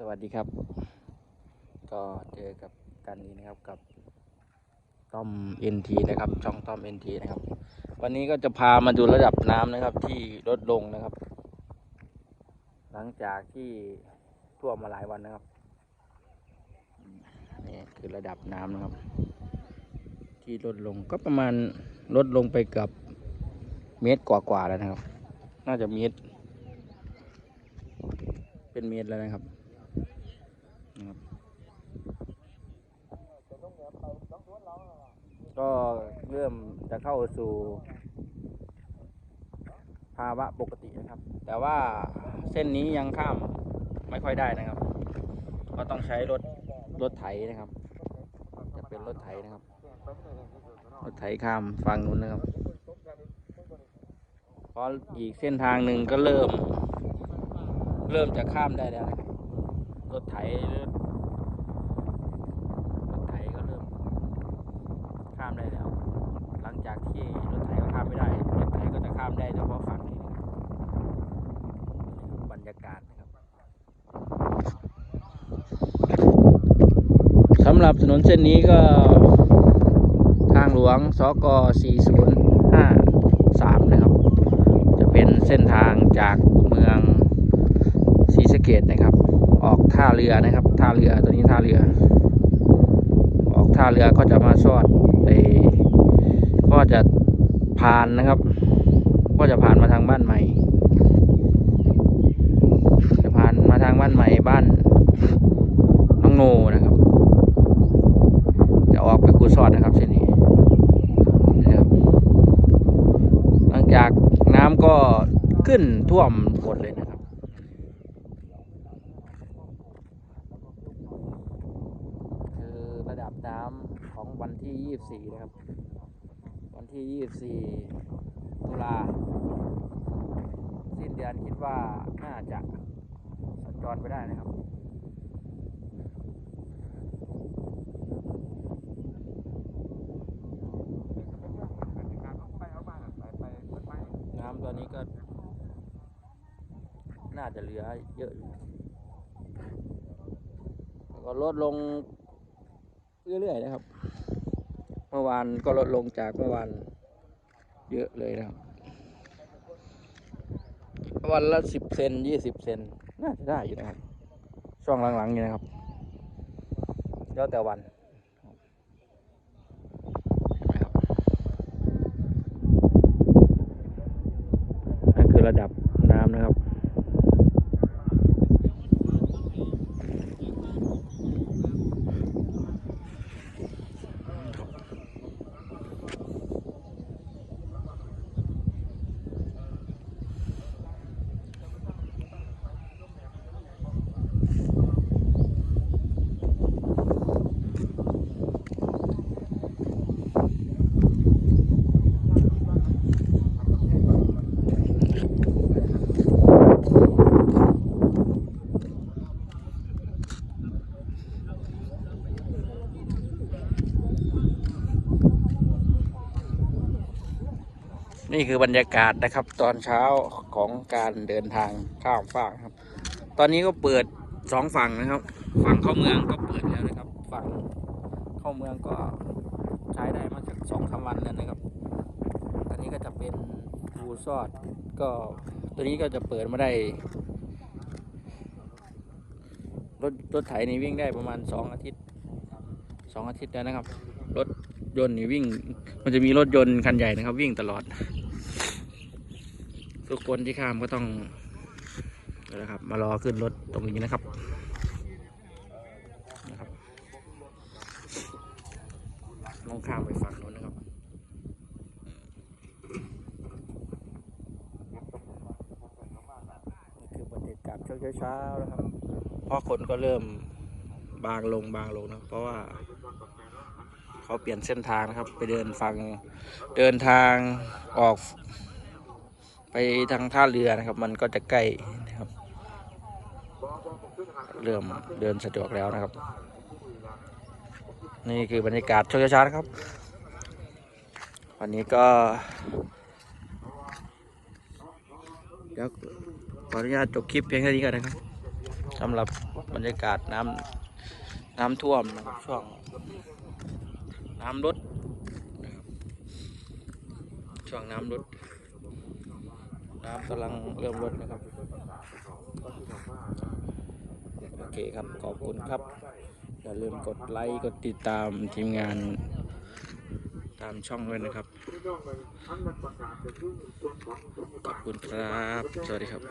สวัสดีครับ ก็เจอกับกันนี้นะครับกับต้อม NT นะครับ ช่องต้อม NT นะครับ วันนี้ก็จะพามาดูระดับน้ำนะครับที่ลดลงนะครับ หลังจากที่ท่วมมาหลายวันนะครับนี่คือระดับน้ำนะครับ ที่ลดลงก็ประมาณลดลงไปกือบเมตรกว่าๆแล้วนะครับ น่าจะเมตรเป็นเมตรแล้วนะครับ ก็เริ่มจะเข้าสู่ภาวะปกตินะครับ แต่ว่าเส้นนี้ยังข้ามไม่ค่อยได้นะครับ ก็ต้องใช้รถรถไถนะครับ จะเป็นรถไถนะครับ รถไถข้ามฝั่งนู้นนะครับเพราะอีกเส้นทางหนึ่งก็เริ่ม เริ่มจะข้ามได้แล้วนะครับ รถไถรถรถไถก็เริ่ม ข้ามได้แล้ว หลังจากที่รถไถก็ข้ามไม่ได้ รถไถก็จะข้ามได้เฉพาะฝั่งนี้บบรรยากาศนะครับสำหรับถนนเส้นนี้ก็ทางหลวงสก4053 นะครับ จะเป็นเส้นทางจากเมืองศรีสะเกดนะครับ ออกท่าเรือนะครับ ท่าเรือตัวนี้ท่าเรือ ออกท่าเรือก็จะมาซอดไปก็จะผ่านนะครับ ก็จะผ่านมาทางบ้านใหม่ จะผ่านมาทางบ้านใหม่บ้านน้องโนนะครับ จะออกไปคูซอดนะครับเส้นนี้นะครับหลังจากน้ำก็ขึ้นท่วมหมดเลยนะครับ คือระดับน้ วันที่24นะครับ วันที่24ตุลาสิ้นเดือนคิดว่าน่าจะสัญจรไปได้นะครับน้ำตอนนี้ก็น่าจะเหลือเยอะอยู่ก็ลดลงเรื่อยๆนะครับ เมื่อวานก็ลดลงจากเมื่อวานเยอะเลยนะครับ วันละสิบเซนยี่สิบเซนน่าจะได้อยู่นะครับ ช่วงหลังๆนี่นะครับแล้วแต่วันนั่นคือระดับ นี่คือบรรยากาศนะครับ ตอนเช้าของการเดินทางข้ามฝั่งครับ ตอนนี้ก็เปิดสองฝั่งนะครับ ฝั่งเข้าเมืองก็เปิดแล้วนะครับ ฝั่งเข้าเมืองก็ใช้ได้มาจากสองสาวันแล้วนะครับ ตอนนี้ก็จะเป็นบูซอดก็ตัวนี้ก็จะเปิดมาได้รถรถไถนี่วิ่งได้ประมาณสองอาทิตย์สองอาทิตย์แล้วนะครับ รถยนต์นี่วิ่ง มันจะมีรถยนต์คันใหญ่นะครับ วิ่งตลอด ทุกคนที่ข้ามก็ต้องนะครับ มารอขึ้นรถตรงนี้นะครับนะครับมองข้ามไปฝั่งโน้นนะครับนี่คือบรรยากาศช่วงเช้าๆนะครับเพราะคนก็เริ่มบางลงบางลงนะเพราะว่าเขาเปลี่ยนเส้นทางนะครับ ไปเดินฝั่งเดินทางออก ไปทางท่าเรือนะครับ มันก็จะใกล้นะครับ เริ่มเดินสะดวกแล้วนะครับ นี่คือบรรยากาศช่วงเช้าๆนะครับ วันนี้ก็เดี๋ยวขออนุญาตจบคลิปเพียงแค่นี้ก่อนนะครับสำหรับบรรยากาศน้ำน้ำท่วมนะครับช่วงน้ำลดนะครับช่วงน้ำลด น้ำกำลังเริ่มลดนะครับ โอเคครับ ขอบคุณครับ อย่าลืมกดไลค์กดติดตามทีมงานตามช่องด้วยนะครับ ขอบคุณครับ สวัสดีครับ